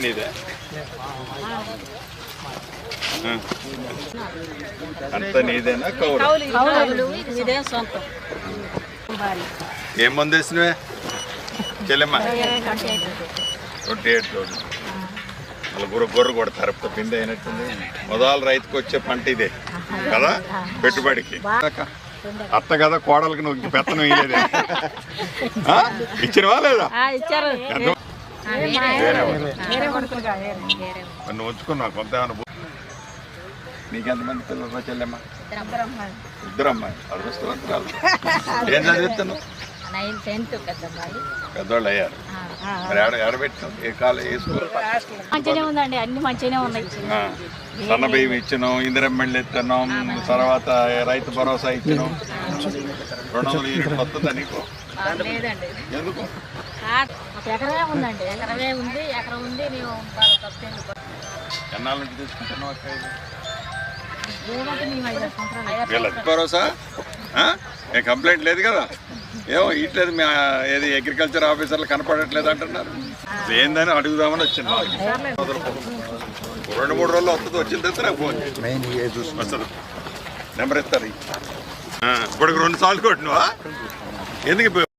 నీదే ఆ. అంత నీదేనా? ఇదే ఏం మంది వేసినవే? చెల్లెమ్మ. ట్వంటీ ఎయిట్ రోజులు మళ్ళీ గుర్ర గుర్ర కొడతారు. పిండి అయినట్టుంది. మొదలు రైతుకు వచ్చే పంట ఇదే. కదా? పెట్టుబడికి. అత్త కదా కోడలకి నువ్వు పెత్తనం ఇయ్యలేదే? ఇచ్చినవా లేదా? నన్ను ఉంచుకున్నా కొంత నీకెంతమంది పిల్లలు చెల్లెమ్మ ఇద్దరు అమ్మాయి అదృష్టవంతురాలు ఏం చదివిస్తాను పెద్దోళ్ళు పెద్దవాళ్ళు అయ్యారు మరి ఏ మంచిగానే ఉందండి అన్ని మంచిగానే ఉన్నాయి. సన్న బియ్యం ఇచ్చినాం ఇందిరం మెళ్ళు తర్వాత రైతు భరోసా ఇచ్చినాం. రెండు వందలు ఇరవై నీకు? ఎందుకు? ఒక ఎకరమే ఉందండి. ఎకరమే ఉంది. ఎకరం ఉంది. మేము బాగా తప్పేందుకు ఎన్నాళ్ళ నుంచి భరోసా? కంప్లైంట్ లేదు కదా? ఏమో ఇట్లేదు మీ ఏది అగ్రికల్చర్ ఆఫీసర్లు కనపడట్లేదు అంటున్నారు. ఏందని అడుగుదామని వచ్చింది రెండు మూడు రోజులు వస్తుంది. వచ్చిన తర్వాత నాకు ఫోన్ చేయి. వస్తుంది నెంబర్ ఇస్తారు. ఆ, ఇప్పటికి రెండు సార్లు కొట్టినవా? ఎందుకు ఇప్పుడు